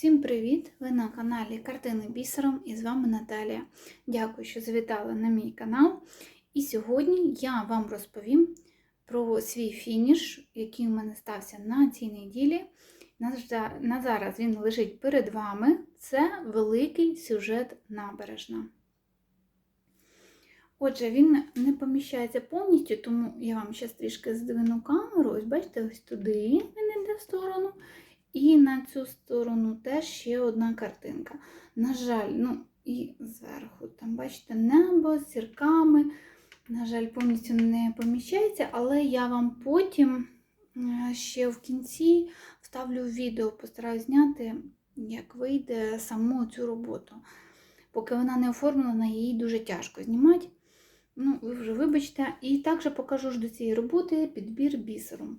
Всім привіт! Ви на каналі Картини бісером і з вами Наталія. Дякую, що завітали на мій канал. І сьогодні я вам розповім про свій фініш, який у мене стався на цій неділі. На зараз він лежить перед вами. Це великий сюжет набережна. Отже, він не поміщається повністю, тому я вам ще трішки здвину камеру. Ось бачите, ось туди він йде в сторону. І на цю сторону теж ще одна картинка. На жаль, ну і зверху, там, бачите, небо з зірками. На жаль, повністю не поміщається, але я вам потім е, ще в кінці вставлю відео, постараюсь зняти, як вийде саму цю роботу. Поки вона не оформлена, її дуже тяжко знімати. Ну, ви вже вибачте. І також покажу ж до цієї роботи підбір бісером.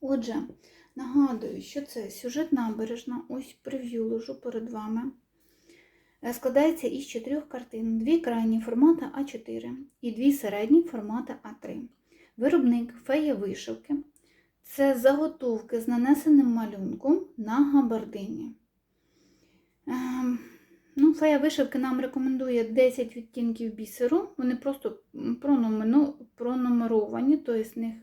Отже, Нагадую, що це сюжет набережна, ось прев'ю ложу перед вами. Е, Складається із чотирьох картин, дві крайні формата А4 і дві середні формата А3. Виробник фея вишивки. Це заготовки з нанесеним малюнком на габардині. Ем, Ну, фея вишивки нам рекомендує 10 відтінків бісеру. Вони просто пронумеровані, тобто з них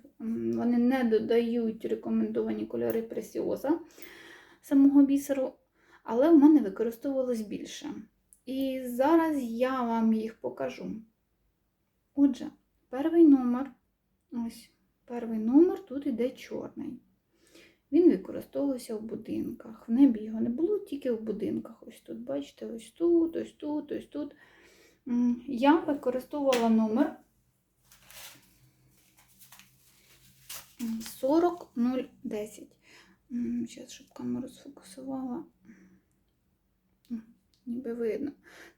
вони не додають рекомендовані кольори пресіоза самого бісеру, але в мене використовувалось більше. І зараз я вам їх покажу. Отже, перший номер, ось перший номер тут іде чорний. Він використовувався в будинках. В небі його не було, тільки в будинках. Ось тут, бачите, ось тут, ось тут, ось тут. Я використовувала номер 40010. Зараз, щоб камеру сфокусувала. Ніби видно.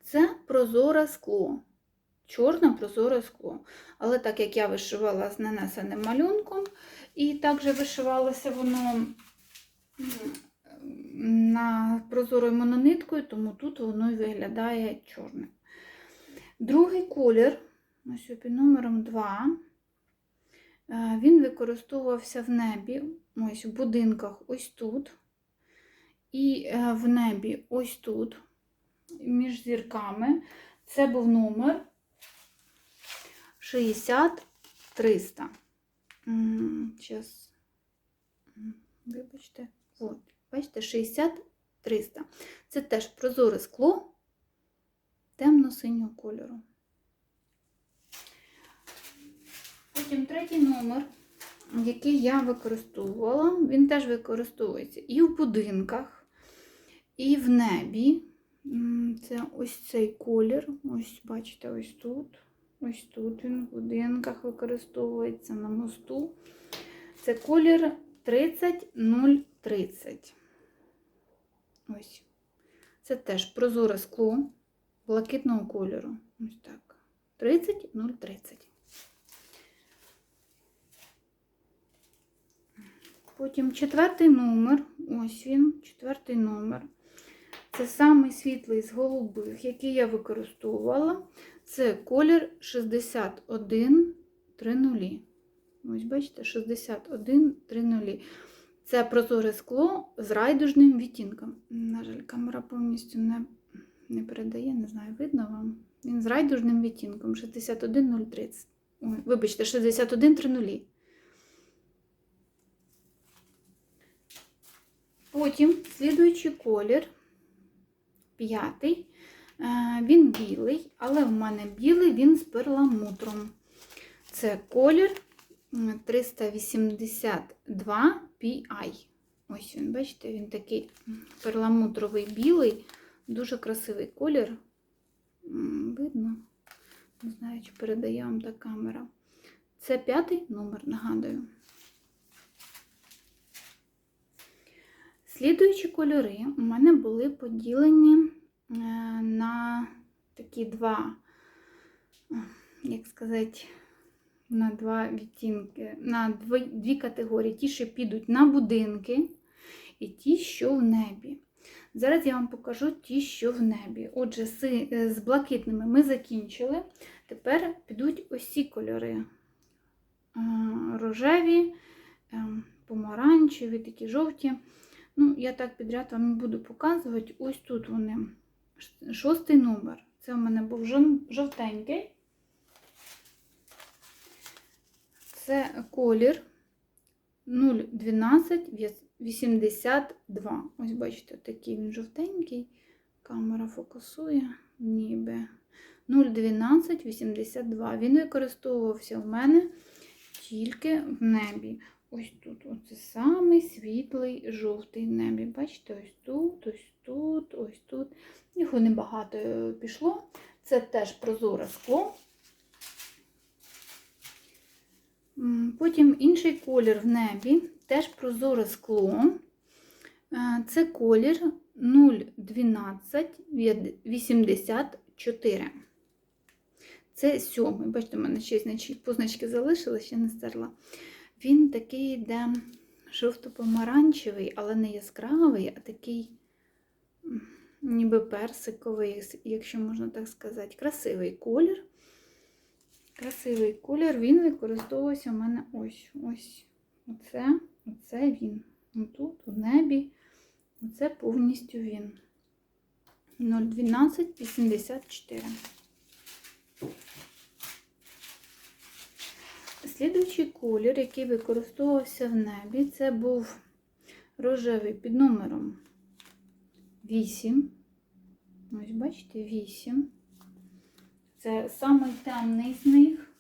Це прозоре скло. Чорне прозоре скло. Але так як я вишивала з нанесеним малюнком, і також вишивалося воно на прозорою монониткою, тому тут воно й виглядає чорним. Другий колір, ось під номером 2, е, він використовувався в небі, ось в будинках ось тут, і е, в небі ось тут, між зірками. Це був номер 60-300. Зараз, вибачте, от, бачите, 60-300. Це теж прозоре скло темно-синього кольору. Потім третій номер, який я використовувала, він теж використовується і в будинках, і в небі. Це ось цей колір. Ось, бачите, ось тут. Ось тут він в будинках використовується на мосту. Це колір 30030. Ось. Це теж прозоре скло блакитного кольору. Ось так. 30030. Потім четвертий номер. Ось він, четвертий номер. Це самий світлий з голубих, який я використовувала. Це колір 6130. Ось, бачите, 6130. Це прозоре скло з райдужним відтінком. На жаль, камера повністю не, не передає, не знаю, видно вам. Він з райдужним відтінком 61030. Ой, вибачте, 6130. Потім слідуючий колір, п'ятий. Е, Він білий, але в мене білий він з перламутром. Це колір 382 PI. Ось він, бачите, він такий перламутровий білий, дуже красивий колір. Видно? Не знаю, чи передає вам та камера. Це п'ятий номер, нагадую. Слідуючі кольори у мене були поділені е, на такі два, як сказати, на два відтінки, на дві, дві категорії. Ті, що підуть на будинки, і ті, що в небі. Зараз я вам покажу ті, що в небі. Отже, з, е, блакитними ми закінчили. Тепер підуть ці кольори. Е, Рожеві, е, помаранчеві, такі жовті. Ну, я так підряд вам буду показувати. Ось тут вони. Шостий номер. Це у мене був жовтенький. Це колір 01282. Ось бачите, такий він жовтенький. Камера фокусує, ніби. 01282. Він використовувався в мене тільки в небі. Ось тут. Оце самий світлий жовтий небі. Бачите, ось тут, ось тут, ось тут. Його небагато е, пішло. Це теж прозоре скло. Потім інший колір в небі, теж прозоре скло. Е, Це колір 01284. Це сьомий. Бачите, у мене ще позначки залишились, ще не стерла. Він такий йде жовто-помаранчевий, але не яскравий, а такий ніби персиковий, якщо можна так сказати. Красивий колір. Красивий колір, він використовувався у мене ось ось. Оце, оце він. Тут, у небі. Оце повністю він. 01284. Слідуючий колір, який використовувався в небі, це був рожевий під номером 8. Ось, бачите, 8. Це самий темний з них.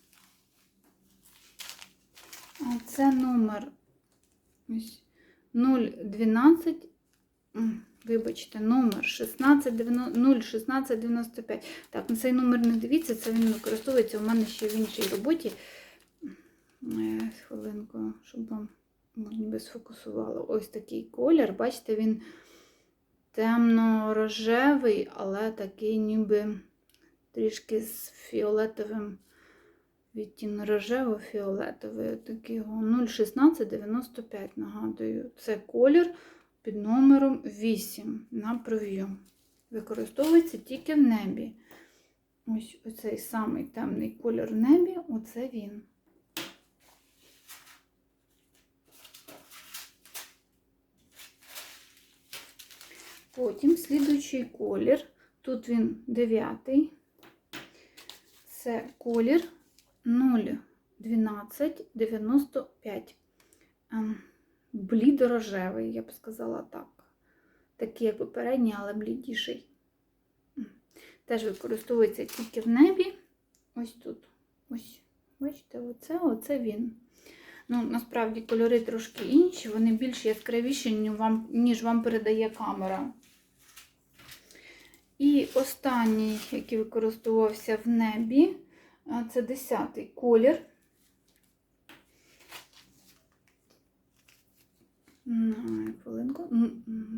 А це номер ось 012. Вибачте, номер 01695. Так, на цей номер не дивіться, це він використовується у мене ще в іншій роботі. Е, Хвилинку, щоб вам ніби сфокусувало. Ось такий колір. Бачите, він темно-рожевий, але такий ніби трішки з фіолетовим відтінок рожево-фіолетовий. Такий його 01695, нагадую. Це колір під номером 8 на прев'ю. Використовується тільки в небі. Ось оцей самий темний колір в небі, оце він. Потім слідуючий колір. Тут він дев'ятий. Це колір 01295. Ем, Блідорожевий, я б сказала так. Такий, як попередній, але блідіший. Теж використовується тільки в небі. Ось тут. Ось, бачите, оце, оце він. Ну, насправді кольори трошки інші, вони більш яскравіші, ніж вам передає камера. І останній, який використовувався в небі, це 10-й колір.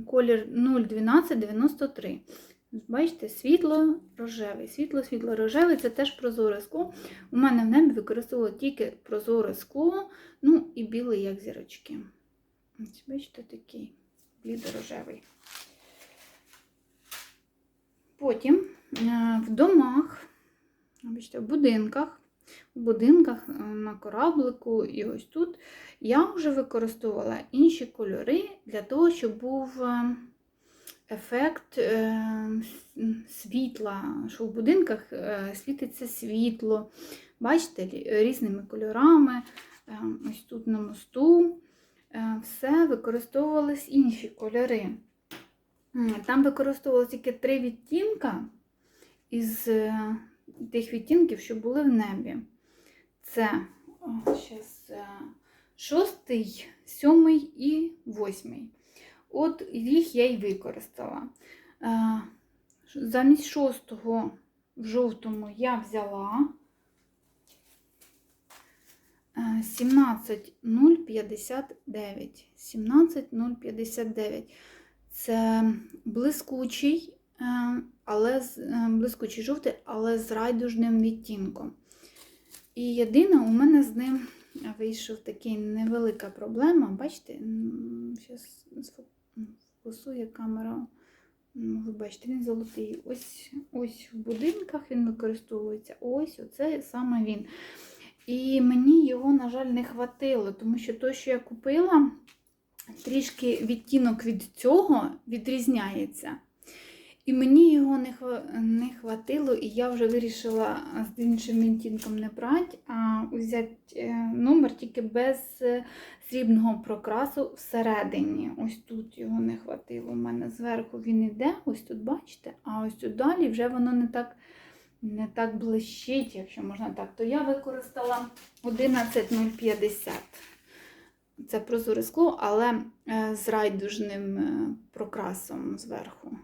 Колір 01293. Бачите, світло-рожевий. Світло-світло-рожевий це теж прозоре скло. У мене в небі використовувало тільки прозоре скло, ну і білий, як зірочки. Бачите, такий блідо-рожевий. Потім е, в домах, бачите, в будинках, в будинках е, на кораблику і ось тут я вже використовувала інші кольори для того, щоб був е, ефект світла, що в будинках світиться світло. Бачите, різними кольорами. Ось тут на мосту все використовувались інші кольори. Там використовувалося тільки три відтінка із е, тих відтінків, що були в небі. Це о, е, шостий, сьомий і восьмий. От їх я й використала. Е, Замість шостого в жовтому я взяла е, 17059. 17059. Це блискучий, е, але е, блискучий жовтий, але з райдужним відтінком. І єдине, у мене з ним вийшов такий невелика проблема. Бачите, зараз сфокусує камера. Ну, Ви бачите, він золотий. Ось, ось в будинках він використовується. Ось оце саме він. І мені його, на жаль, не хватило, тому що той, що я купила, трішки відтінок від цього відрізняється. І мені його не, не хватило, і я вже вирішила з іншим відтінком не брати, а взяти е, номер тільки без е, срібного прокрасу всередині. Ось тут його не хватило. У мене зверху він іде, ось тут бачите, а ось тут далі вже воно не так, не так блищить, якщо можна так. То я використала 11050. Це прозоре скло, але е, з райдужним е, прокрасом зверху.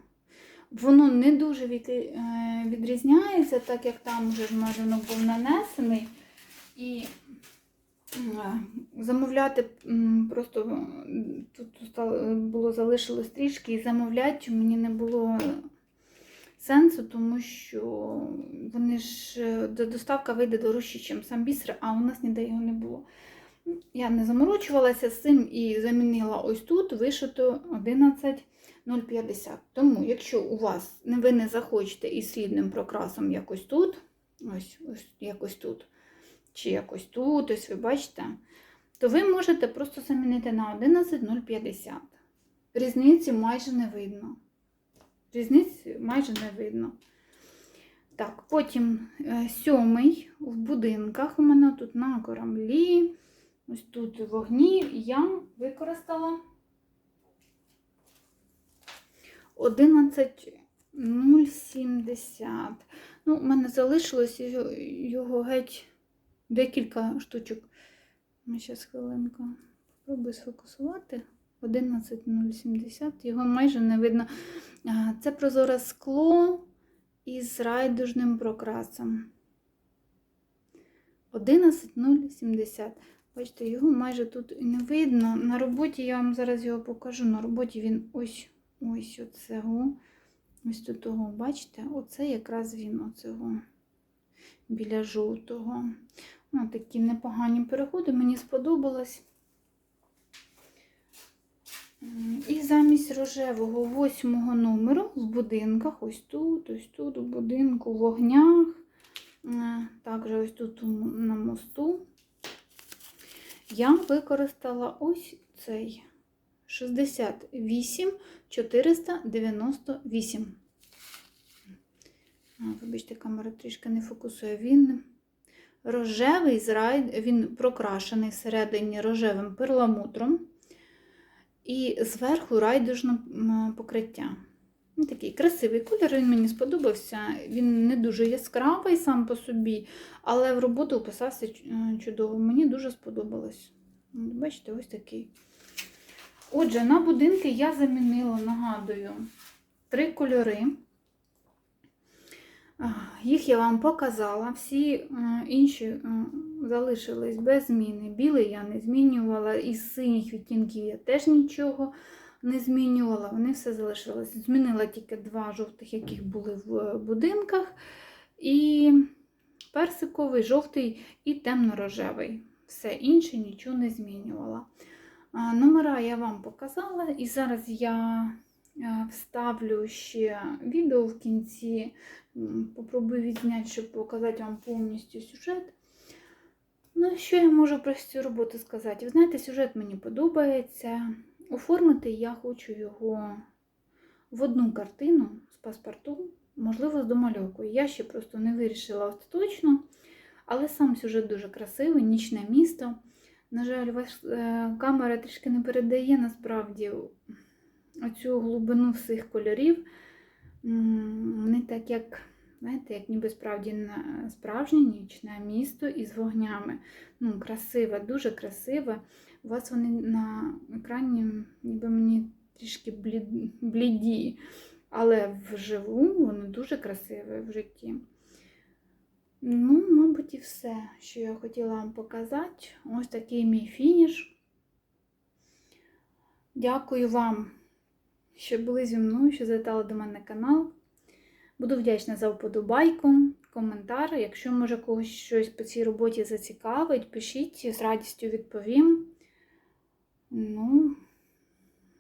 Воно не дуже е, відрізняється, так як там вже малюнок був нанесений. І замовляти просто тут було залишилось трішки, і замовляти мені не було сенсу, тому що вони ж доставка вийде дорожче, ніж сам бісер, а у нас ніде його не було. Я не заморочувалася з цим і замінила ось тут вишито 11,050. Тому, якщо у вас ви не захочете із слідним прокрасом якось тут, ось, ось якось тут, чи якось тут, ось ви бачите, то ви можете просто замінити на 11,050. Різниці майже не видно. Різниці майже не видно. Так, потім е, сьомий в будинках у мене тут на кораблі. Ось тут вогні я використала 11,070. Ну, у мене залишилось його, геть декілька штучок. Зараз хвилинку. Спробую сфокусувати. 11,070, його майже не видно. Це прозоре скло із райдужним прокрасом. 11,070. Бачите, його майже тут і не видно. На роботі я вам зараз його покажу. На роботі він ось ось оцього. Ось тут того, бачите? Оце якраз він оцього біля жовтого. Ну, такі непогані переходи, мені сподобалось. І замість рожевого восьмого номеру в будинках, ось тут, ось тут, у будинку, в вогнях, е, також ось тут на мосту, я використала ось цей 68 498. А, Вибачте, камера трішки не фокусує. Він рожевий він прокрашений всередині рожевим перламутром. І зверху райдужне покриття. Ну, такий красивий колір, він мені сподобався. Він не дуже яскравий сам по собі, але в роботу вписався е, чудово. Мені дуже сподобалось. Бачите, ось такий. Отже, на будинки я замінила, нагадую, три кольори. Їх я вам показала. Всі е, інші е, залишились без зміни. Білий я не змінювала, із синіх відтінків я теж нічого не змінювала. Вони все залишились. Змінила тільки два жовтих, яких були в е, будинках. І персиковий, жовтий і темно-рожевий. Все інше нічого не змінювала. Номера я вам показала, і зараз я е, вставлю ще відео в кінці. Попробую відзняти, щоб показати вам повністю сюжет. Ну, що я можу про цю роботу сказати? Ви знаєте, сюжет мені подобається. Оформити я хочу його в одну картину з паспорту, можливо, з домальовкою. Я ще просто не вирішила остаточно, але сам сюжет дуже красивий, нічне місто. На жаль, е, камера трішки не передає насправді оцю глибину всіх кольорів. Вони так як, знаєте, як ніби справді справжнє нічне місто із вогнями. Ну, красиве, дуже красиве. У вас вони на екрані, ніби мені трішки блід- бліді, але вживу вони дуже красиві в житті. Ну, мабуть, і все, що я хотіла вам показати. Ось такий мій фініш. Дякую вам, що були зі мною, що завітали до мене канал. Буду вдячна за вподобайку, коментар. Якщо може когось щось по цій роботі зацікавить, пишіть, з радістю відповім. Ну,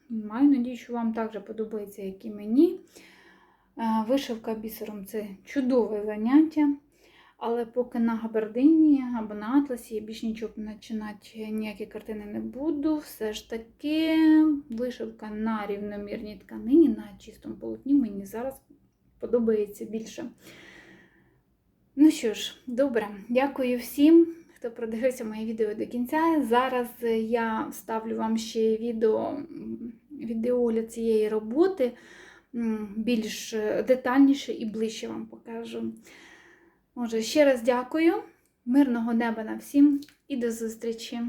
маю надію, що вам також подобається, як і мені. Е, Вишивка бісером це чудове заняття. Але поки на габардині або на атласі я більш нічого починати, ніякі картини не буду. Все ж таки вишивка на рівномірній тканині, на чистому полотні мені зараз подобається більше. Ну що ж, добре, дякую всім, хто продивився моє відео до кінця. Зараз я вставлю вам ще відео, м, відеогляд цієї роботи більш детальніше і ближче вам покажу. Отже, ще раз дякую, мирного неба на всім і до зустрічі!